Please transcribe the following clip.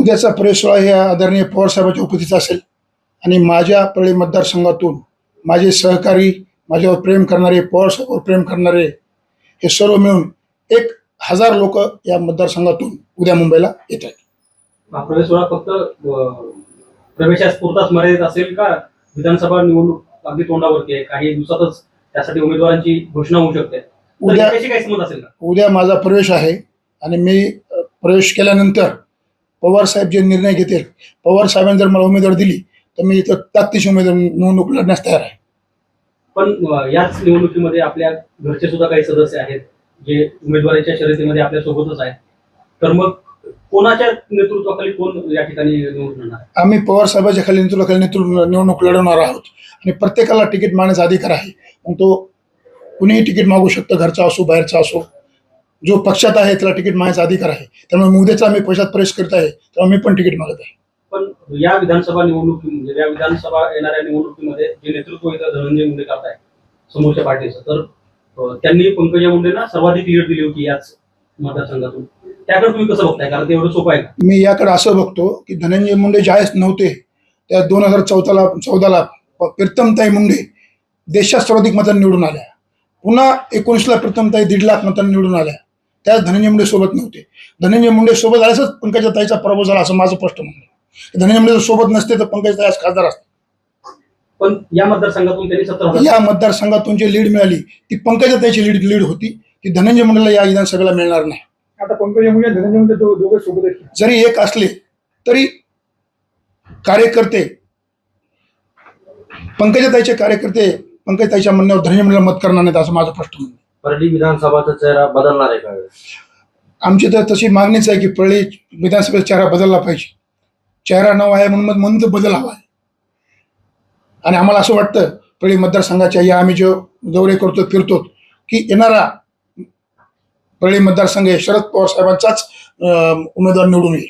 उद्याचा प्रेस सोहळा हे आदरणीय पवारसाहेबांच्या उपस्थितीत असेल. आणि माझ्या परळी मतदारसंघातून माझे सहकारी माझ्यावर प्रेम करणारे पवारसाहेबांवर प्रेम करणारे हे सर्व मिळून एक हजार लोक या मतदारसंघातून उद्या मुंबईला येत आहेत. प्रवेश सोहळा फक्त अं, प्रवेशास पुरताच मर्यादित असेल का? विधानसभा निवडणूक अगदी तोंडावरती आहे. काही दिवसातच त्यासाठी उमेदवारांची घोषणा होऊ शकते. उद्या याच्याशी काही संबंध असेल का? उद्या माझा प्रवेश आहे. आणि मी प्रवेश केल्यानंतर पवार साहेब जे निर्णय घेतील पवार साहेबांनी जर मला उमेदवार दिली तर मी इथं ताकदीची उमेदवार निवडणूक लढण्यास तयार आहे. पण याच निवडणुकीमध्ये आपल्या घरचे सुद्धा काही सदस्य आहेत जे उमेदवारीच्या शर्यतीमध्ये आपल्या सोबतच आहेत. तर मग कोणाच्या नेतृत्वाखाली कोण या ठिकाणी निवडून येणार? आम्ही पवार साहेबांच्या खाली नेतृत्वाखाली नेतृत्व निवडणूक लढवणार आहोत. आणि प्रत्येकाला तिकीट मागण्याचा अधिकार आहे. मग तो कुणीही तिकीट मागू शकतो घरचा असो बाहेरचा असो. जो पक्षात आहे त्याला तिकीट मागण्याचा अधिकार आहे. त्यामुळे उद्याचा आम्ही पैशात प्रवेश करत आहे तेव्हा मी पण तिकीट मागत आहे. पण या विधानसभा निवडणुकीमध्ये या विधानसभा येणाऱ्या निवडणुकीमध्ये जे नेतृत्व इथं धनंजय मुंडे करताय समोरच्या पार्टीचं तर त्यांनी पंकजा मुंडेंना सर्वाधिक लीड दिली होती याच मतदारसंघातून. त्याकडे तुम्ही कसं बघताय? कारण ते एवढं सोपं आहे मी याकडे असं बघतो की धनंजय मुंडे ज्यावेळेस नव्हते त्या दोन हजार चौदाला चौदाला प्रीतमताई मुंडे देशात सर्वाधिक मतांनी निवडून आल्या. पुन्हा एकोणीसला प्रीतमताई दीड लाख मतांनी निवडून आल्या. त्याच धनंजय मुंडे सोबत नव्हते. धनंजय मुंडे सोबत आल्यासच पंकजा ताईचा पराभव झाला असं माझं स्पष्ट म्हणणं आहे. धनंजय मुंडे जर सोबत नसते तर पंकजा ताई आज खासदार असते पण या मतदारसंघातून त्यांनी या मतदारसंघातून जी लीड मिळाली ती पंकजा ताईची लीड लीड होती. ती धनंजय मुंडेला या विधानसभेला मिळणार नाही. आता पंकजा मुंडे धनंजय मुंडे दो- दोघे सोबत आहेत. जरी एक असले तरी कार्यकर्ते पंकजाताईचे कार्यकर्ते पंकजताईच्या म्हणण्यावर धनंजय मुंडेला मत करणार नाहीत असं माझं स्पष्ट म्हणणं आहे. परळी विधानसभाचा चेहरा बदलणार आहे का आमची तर तशी मागणीच आहे की पळी विधानसभेचा चेहरा बदलला पाहिजे. चेहरा नवा आहे म्हणून मग म्हणून तर बदल हवा आहे. आणि आम्हाला असं वाटतं परळी मतदारसंघाच्या या आम्ही जो दौरे करतो फिरतो की येणारा परळी मतदारसंघ हे शरद पवार साहेबांचाच उमेदवार निवडून येईल.